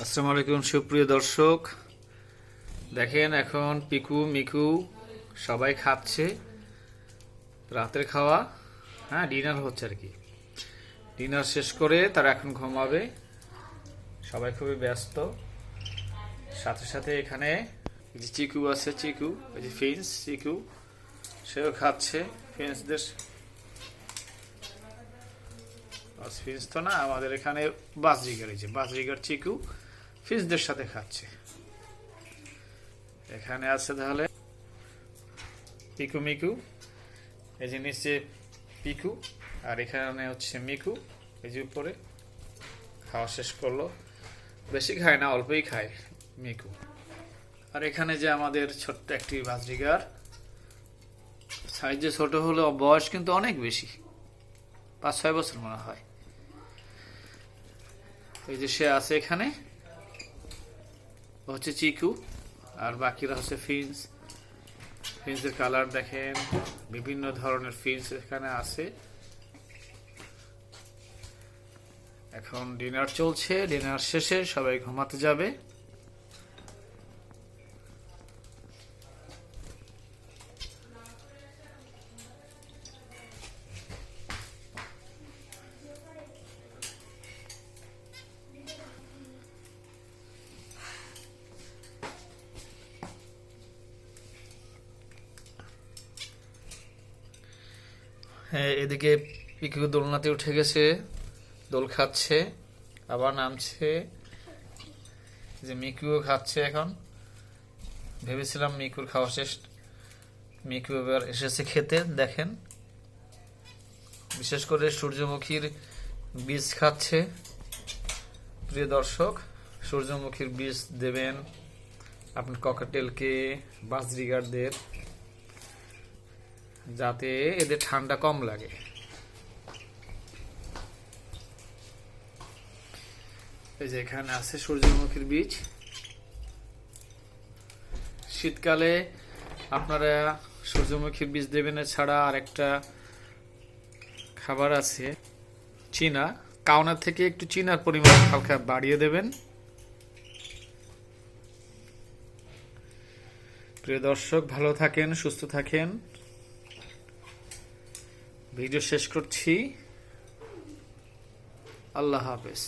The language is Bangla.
আসসালামু আলাইকুম, সুপ্রিয় দর্শক। দেখেন এখন পিকু, মিকু সবাই খাচ্ছে। রাতের খাওয়া হ্যাঁ ডিনার হচ্ছে আর কি। ডিনার শেষ করে তারা এখন ঘুমাবে। সবাই খুবই ব্যস্ত। সাথে সাথে এখানে যে চিকু আছে, চিকু, এই যে ফিন্স, চিকু, সেও খাচ্ছে। ফিন্সদের ফিন্স তো না, আমাদের এখানে বাসরিগার এই যে বাসরিগার চিকু। ফিন্সদের সাথে খাচ্ছে। এখানে আছে তাহলে পিকু মিকু, এই যে নিচে পিকু, আর এখানে হচ্ছে মিকু, এই যে উপরে। খাওয়া শেষ করল। বেশি খায় না, অল্পই খায় মিকু। আর এখানে যে আমাদের ছোট্ট একটি বাজরিগার, সাইজে ছোট হলেও বয়স কিন্তু অনেক বেশি। পাঁচ ছয় বছর মনে হয়। এই যে সে আছে এখানে। হচ্ছে চিকু আর বাকিরা হচ্ছে ফিন্স ফিন্সের কালার দেখেন, বিভিন্ন ধরনের ফিন্স এখানে আছে। এখন ডিনার চলছে, ডিনার শেষে সবাই ঘুমাতে যাবে। এদিকে পিকু দোলনাতে উঠে গেছে, দোল খাচ্ছে, আবার নামছে। যে মিকুও খাচ্ছে এখন। ভেবেছিলাম মিকুর খাওয়া শেষ। মিকু এবার এসেছে খেতে, দেখেন। বিশেষ করে সূর্যমুখীর বীজ খাচ্ছে। প্রিয় দর্শক, সূর্যমুখীর বীজ দেবেন আপনার ককাটেলকে, বাজরিগারদের। যাতে এদের ঠান্ডা কম লাগে। যে এখানে আছে সূর্যমুখীর বীজ। শীতকালে আপনারা সূর্যমুখীর বীজ দেবেন ছাড়া আরেকটা খাবার আছে, চীনা। কাউনার থেকে একটু চীনার পরিমাণ হালকা বাড়িয়ে দেবেন। প্রিয় দর্শক, ভালো থাকেন, সুস্থ থাকেন। ভিডিও শেষ করছি। আল্লাহ হাফেজ।